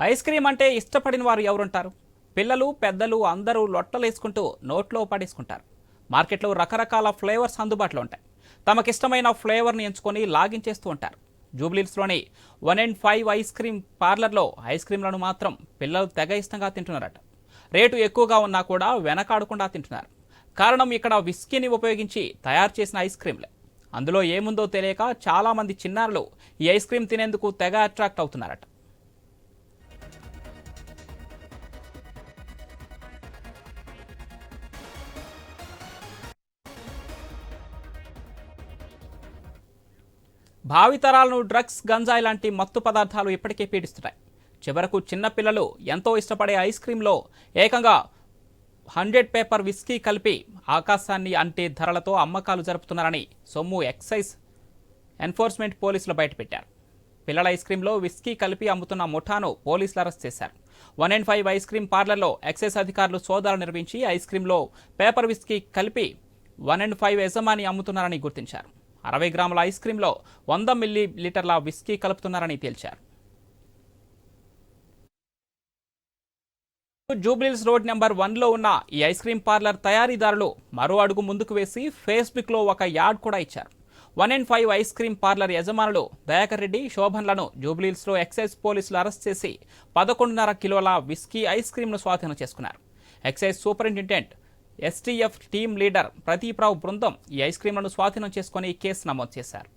Ice cream అంటే ఇష్టపడిన వారు ఎవరుంటారు? పిల్లలు పెద్దలు అందరూ లొట్టలేసుకుంటూ నోట్లో పడేసుకుంటారు. మార్కెట్లో రకరకాల ఫ్లేవర్స్ అందుబాటులో ఉంటాయి. తమకిష్టమైన ఫ్లేవర్ని ఎంచుకొని లాగించేస్తూ ఉంటారు. జూబ్లీస్లోని one and five ice cream పార్లర్లో ice క్రీమ్లను మాత్రం పిల్లలు తెగ ఇష్టంగా తింటున్నారట. రేటు ఎక్కువగా ఉన్నా కూడా వెనకాడకుండా తింటున్నారు. కారణం ఇక్కడ విస్కీని ఉపయోగించి తయారు చేసిన ఐస్ క్రీమ్లే. అందులో ఏముందో తెలియక చాలామంది చిన్నారులు ఈ ఐస్ క్రీమ్ తినేందుకు తెగ అట్రాక్ట్ అవుతున్నారట. భావితరాలను డ్రగ్స్ గంజాయి లాంటి మత్తు పదార్థాలు ఇప్పటికే పీడిస్తున్నాయి. చివరకు చిన్నపిల్లలు ఎంతో ఇష్టపడే ఐస్ క్రీంలో ఏకంగా హండ్రెడ్ పేపర్ విస్కీ కలిపి ఆకాశాన్ని అంటే ధరలతో అమ్మకాలు జరుపుతున్నారని సొమ్ము ఎక్సైజ్ ఎన్ఫోర్స్మెంట్ పోలీసులు బయటపెట్టారు. పిల్లల ఐస్ క్రీంలో విస్కీ కలిపి అమ్ముతున్న ముఠాను పోలీసులు అరెస్ట్ చేశారు. One and five ice cream పార్లర్లో excise అధికారులు సోదాలు నిర్వహించి ఐస్ క్రీంలో పేపర్ విస్కీ కలిపి వన్ అండ్ ఫైవ్ యజమాని అమ్ముతున్నారని గుర్తించారు. అరవై గ్రాముల ఐస్ క్రీంలో వంద మిల్లీ లీటర్ల విస్కీ కలుపుతున్నారని తేల్చారు. జూబ్లీల్స్ రోడ్ నెంబర్ వన్లో ఉన్న ఈ ఐస్ క్రీం పార్లర్ తయారీదారులు మరో అడుగు ముందుకు వేసి ఫేస్బుక్లో ఒక యాడ్ కూడా ఇచ్చారు. One and five ice cream parlour యజమానులు దయాకర్ రెడ్డి శోభన్లను జూబ్లీల్స్లో ఎక్సైజ్ పోలీసులు అరెస్ట్ చేసి పదకొండున్నర కిలోల విస్కీ ఐస్ క్రీంను స్వాధీనం చేసుకున్నారు. Excise superintendent STF team leader Pradeep Rao బృందం ఈ ఐస్ క్రీంలను స్వాధీనం చేసుకుని కేసు నమోదు చేశారు.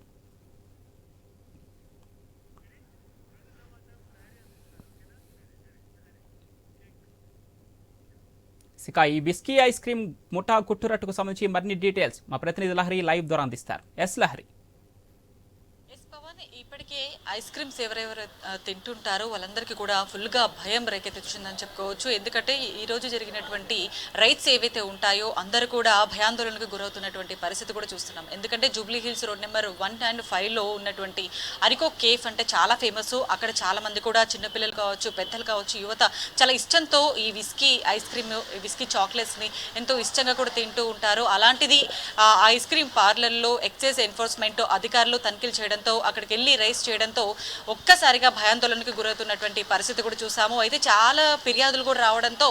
ఇక ఈ బిస్కీ ఐస్ క్రీమ్ ముఠా కుట్టురట్టుకు సంబంధించి మరిన్ని డీటెయిల్స్ మా ప్రతినిధి లహరి లైవ్ ద్వారా అందిస్తారు. ఎస్ లహరి. ఐస్ క్రీమ్స్ ఎవరెవరు తింటుంటారో వాళ్ళందరికీ కూడా ఫుల్గా భయం రేకెత్తిందని చెప్పుకోవచ్చు. ఎందుకంటే ఈరోజు జరిగినటువంటి రైట్స్ ఏవైతే ఉంటాయో అందరూ కూడా భయాందోళనకు గురవుతున్నటువంటి పరిస్థితి కూడా చూస్తున్నాం. ఎందుకంటే Jubilee Hills road number one and ఫైవ్లో ఉన్నటువంటి అరికో కేఫ్ అంటే చాలా ఫేమస్. అక్కడ చాలామంది కూడా చిన్నపిల్లలు కావచ్చు పెద్దలు కావచ్చు యువత చాలా ఇష్టంతో ఈ విస్కీ ఐస్ క్రీమ్ విస్కీ చాక్లెట్స్ని ఎంతో ఇష్టంగా కూడా తింటూ ఉంటారు. అలాంటిది ఐస్ క్రీమ్ పార్లర్లో ఎక్సైజ్ ఎన్ఫోర్స్మెంట్ అధికారులు తనిఖీలు చేయడంతో అక్కడికి వెళ్ళి రైస్ చేయడంతో ఒక్కసారిగా భయాందోళనకు గురవుతున్నటువంటి పరిస్థితి కూడా చూసాము. అయితే చాలా ఫిర్యాదులు కూడా రావడంతో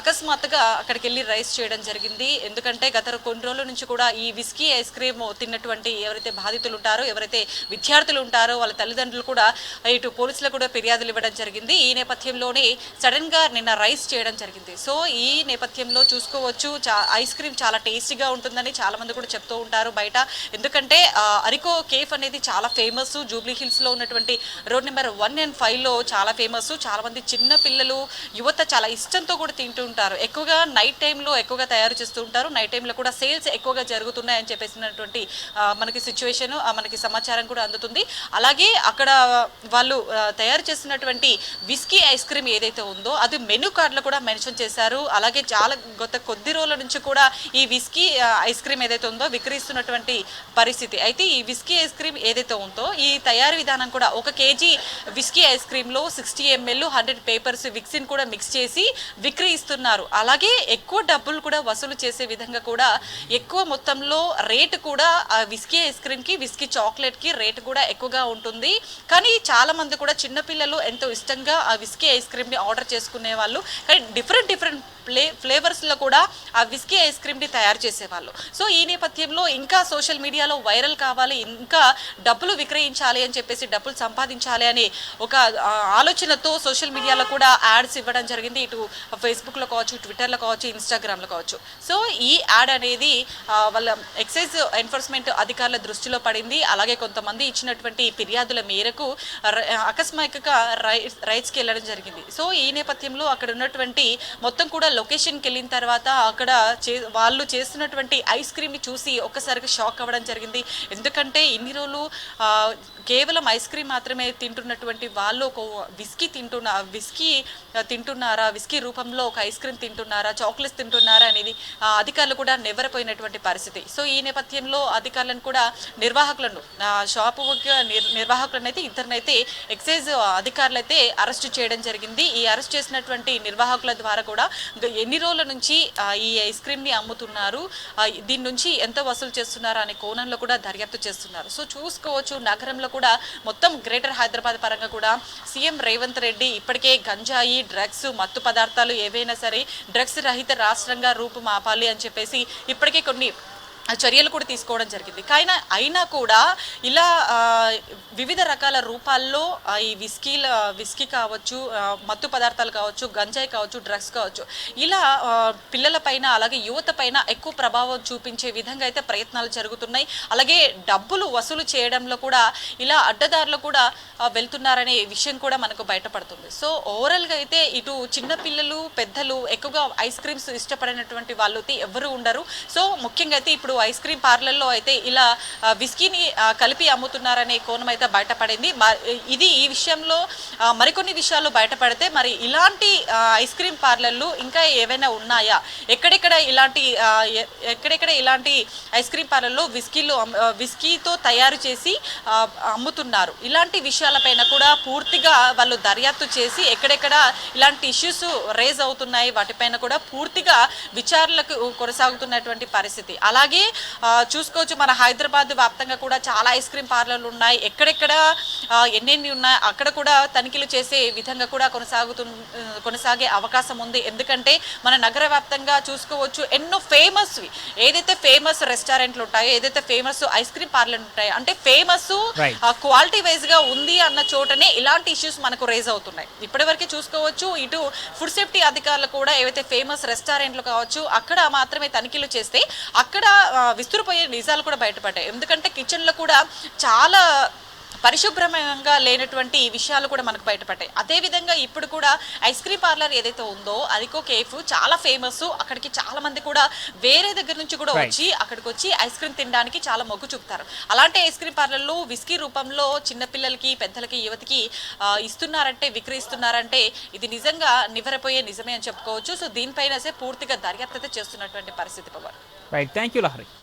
అకస్మాత్తుగా అక్కడికి వెళ్ళి రైస్ చేయడం జరిగింది. ఎందుకంటే గత కొన్ని రోజుల నుంచి కూడా ఈ విస్కీ ఐస్ క్రీమ్ తిన్నటువంటి ఎవరైతే బాధితులు ఉంటారో ఎవరైతే విద్యార్థులు ఉంటారో వాళ్ళ తల్లిదండ్రులు కూడా ఇటు పోలీసులకు కూడా ఫిర్యాదులు ఇవ్వడం జరిగింది. ఈ నేపథ్యంలోనే సడన్గా నిన్న రైస్ చేయడం జరిగింది. సో ఈ నేపథ్యంలో చూసుకోవచ్చు ఐస్ క్రీమ్ చాలా టేస్టీగా ఉంటుందని చాలామంది కూడా చెప్తూ ఉంటారు బయట. ఎందుకంటే అరికో కేఫ్ అనేది చాలా ఫేమస్. జూబ్లీ హిల్స్లో ఉన్నటువంటి రోడ్ నెంబర్ వన్ అండ్ ఫైవ్లో చాలా ఫేమస్. చాలా మంది చిన్న పిల్లలు యువత చాలా ఇష్టంతో కూడా తింటూ ఉంటారు. ఎక్కువగా నైట్ టైంలో ఎక్కువగా తయారు చేస్తూ ఉంటారు. నైట్ టైంలో కూడా సేల్స్ ఎక్కువగా జరుగుతున్నాయని చెప్పేసినటువంటి మనకి సిచ్యువేషన్ మనకి సమాచారం కూడా అందుతుంది. అలాగే అక్కడ వాళ్ళు తయారు చేసినటువంటి విస్కీ ఐస్ క్రీమ్ ఏదైతే ఉందో అది మెనూ కార్డులో కూడా మెన్షన్ చేశారు. అలాగే చాలా గత కొద్ది రోజుల నుంచి కూడా ఈ విస్కీ ఐస్ క్రీమ్ ఏదైతే ఉందో విక్రయిస్తున్నటువంటి పరిస్థితి. అయితే ఈ విస్కీ ఐస్ క్రీమ్ ఏదైతే ఉందో ఈ తయారీ విధానం కూడా ఒక కేజీ విస్కీ ఐస్ క్రీమ్లో సిక్స్టీ ఎంఎల్ హండ్రెడ్ పేపర్స్ విక్సిన్ కూడా మిక్స్ చేసి విక్రయిస్తున్నారు. అలాగే ఎక్కువ డబ్బులు కూడా వసూలు చేసే విధంగా కూడా ఎక్కువ మొత్తంలో రేటు కూడా ఆ విస్కీ ఐస్ క్రీమ్కి విస్కీ చాక్లెట్కి రేటు కూడా ఎక్కువగా ఉంటుంది. కానీ చాలామంది కూడా చిన్నపిల్లలు ఎంతో ఇష్టంగా ఆ విస్కీ ఐస్ క్రీమ్ని ఆర్డర్ చేసుకునే వాళ్ళు. కానీ డిఫరెంట్ డిఫరెంట్ ఫ్లే ఫ్లేవర్స్లో కూడా ఆ విస్కీ ఐస్ క్రీమ్ని తయారు చేసేవాళ్ళు. సో ఈ నేపథ్యంలో ఇంకా సోషల్ మీడియాలో వైరల్ కావాలి ఇంకా డబ్బులు విక్రయించాలి అని చెప్పేసి డబ్బులు సంపాదించాలి అనే ఒక ఆలోచనతో సోషల్ మీడియాలో కూడా యాడ్స్ ఇవ్వడం జరిగింది. ఇటు ఫేస్బుక్లో కావచ్చు ట్విట్టర్లో కావచ్చు ఇన్స్టాగ్రామ్లో కావచ్చు. సో ఈ యాడ్ అనేది వాళ్ళ ఎక్సైజ్ ఎన్ఫోర్స్మెంట్ అధికారుల దృష్టిలో పడింది. అలాగే కొంతమంది ఇచ్చినటువంటి ఫిర్యాదుల మేరకు ర- అకస్మాత్తుగా రై రైట్స్కి వెళ్ళడం జరిగింది. సో ఈ నేపథ్యంలో అక్కడ ఉన్నటువంటి మొత్తం కూడా లొకేషన్కి వెళ్ళిన తర్వాత అక్కడ చే వాళ్ళు చేస్తున్నటువంటి ఐస్ క్రీమ్ని చూసి ఒక్కసారిగా షాక్ అవ్వడం జరిగింది. ఎందుకంటే ఇన్ని రోజులు కేవలం ఐస్ క్రీమ్ మాత్రమే తింటున్నటువంటి వాళ్ళు ఒక విస్కీ తింటున్న విస్కీ తింటున్నారా? విస్కీ రూపంలో ఒక ఐస్ క్రీమ్ తింటున్నారా? చాక్లెట్స్ తింటున్నారా అనేది అధికారులు కూడా నివ్వరపోయినటువంటి పరిస్థితి. సో ఈ నేపథ్యంలో అధికారులను కూడా నిర్వాహకులను ఆ, షాపు నిర్ నిర్వాహకులను అయితే ఇద్దరినైతే ఎక్సైజ్ అధికారులు అయితే అరెస్ట్ చేయడం జరిగింది. ఈ అరెస్ట్ చేసినటువంటి నిర్వాహకుల ద్వారా కూడా ఎన్ని రోజుల నుంచి ఈ ఐస్ క్రీమ్ని అమ్ముతున్నారు దీని నుంచి ఎంత వసూలు చేస్తున్నారు? అనే కోణంలో కూడా దర్యాప్తు చేస్తున్నారు. సో చూసుకోవచ్చు నగరంలో కూడా మొత్తం మొత్తం గ్రేటర్ హైదరాబాద్ పరంగా కూడా సీఎం రేవంత్ రెడ్డి ఇప్పటికే గంజాయి డ్రగ్స్ మత్తు పదార్థాలు ఏవైనా సరే డ్రగ్స్ రహిత రాష్ట్రంగా రూపుమాపాలి అని చెప్పేసి ఇప్పటికే కొన్ని చర్యలు కూడా తీసుకోవడం జరిగింది. కానీ అయినా కూడా ఇలా వివిధ రకాల రూపాల్లో ఈ విస్కీల విస్కీ కావచ్చు మత్తు పదార్థాలు కావచ్చు గంజాయి కావచ్చు డ్రగ్స్ కావచ్చు ఇలా పిల్లలపైన అలాగే యువత పైన ఎక్కువ ప్రభావం చూపించే విధంగా అయితే ప్రయత్నాలు జరుగుతున్నాయి. అలాగే డబ్బులు వసూలు చేయడంలో కూడా ఇలా అడ్డదారులు కూడా వెళ్తున్నారనే విషయం కూడా మనకు బయటపడుతుంది. సో ఓవరాల్గా అయితే ఇటు చిన్నపిల్లలు పెద్దలు ఎక్కువగా ఐస్ క్రీమ్స్ ఇష్టపడినటువంటి వాళ్ళు అయితే ఎవరు ఉండరు. సో ముఖ్యంగా అయితే ఇప్పుడు ఐస్ క్రీమ్ పార్లర్లో అయితే ఇలా విస్కీని కలిపి అమ్ముతున్నారనే కోణం అయితే బయటపడింది. మ- ఇది ఈ విషయంలో మరికొన్ని విషయాలు బయటపడితే మరి ఇలాంటి ఐస్ క్రీమ్ పార్లర్లు ఇంకా ఏవైనా ఉన్నాయా? ఎక్కడెక్కడ ఇలాంటి ఎక్కడెక్కడ ఇలాంటి ఐస్ క్రీమ్ పార్లర్లో విస్కీలు విస్కీతో తయారు చేసి అమ్ముతున్నారు? ఇలాంటి విషయాలపైన కూడా పూర్తిగా వాళ్ళు దర్యాప్తు చేసి ఎక్కడెక్కడ ఇలాంటి ఇష్యూస్ రేజ్ అవుతున్నాయి? వాటిపైన కూడా పూర్తిగా విచారణలకు కొనసాగుతున్నటువంటి పరిస్థితి. అలాగే చూసుకోవచ్చు. మన హైదరాబాద్ వ్యాప్తంగా కూడా చాలా ఐస్ క్రీమ్ పార్లర్లు ఉన్నాయి. ఎక్కడెక్కడ ఎన్నెన్ని ఉన్నాయి అక్కడ కూడా తనిఖీలు చేసే విధంగా కూడా కొనసాగుతు కొనసాగే అవకాశం ఉంది. ఎందుకంటే మన నగర వ్యాప్తంగా చూసుకోవచ్చు ఎన్నో ఫేమస్ ఏదైతే ఫేమస్ రెస్టారెంట్లు ఉంటాయో ఏదైతే ఫేమస్ ఐస్ క్రీమ్ పార్లర్ ఉంటాయో అంటే ఫేమస్. క్వాలిటీ వైజ్గా ఉంది అన్న చోటనే ఇలాంటి ఇష్యూస్ మనకు రేజ్ అవుతున్నాయి. ఇప్పటివరకు చూసుకోవచ్చు. ఇటు ఫుడ్ సేఫ్టీ అధికారులు కూడా ఏవైతే ఫేమస్ రెస్టారెంట్లు కావచ్చు అక్కడ మాత్రమే తనిఖీలు చేస్తే అక్కడ విస్తురుపోయే నిజాలు కూడా బయటపడ్డాయి. ఎందుకంటే కిచెన్లో కూడా చాలా పరిశుభ్రంగా లేనటువంటి విషయాలు కూడా మనకు బయటపడ్డాయి. అదేవిధంగా ఇప్పుడు కూడా ఐస్ క్రీమ్ పార్లర్ ఏదైతే ఉందో అదికో కేఫ్ చాలా ఫేమస్ అక్కడికి చాలా మంది కూడా వేరే దగ్గర నుంచి కూడా. వచ్చి అక్కడికి వచ్చి ఐస్ క్రీమ్ తినడానికి చాలా మొగ్గు చూపుతారు. అలాంటి ఐస్ క్రీమ్ పార్లర్లు విస్కీ రూపంలో చిన్నపిల్లలకి పెద్దలకి యువతికి ఇస్తున్నారంటే విక్రయిస్తున్నారంటే ఇది నిజంగా నివ్వరపోయే నిజమే అని చెప్పుకోవచ్చు. సో దీనిపైన పూర్తిగా దర్యాప్తు చేస్తున్నటువంటి పరిస్థితి power. Right thank you Lahari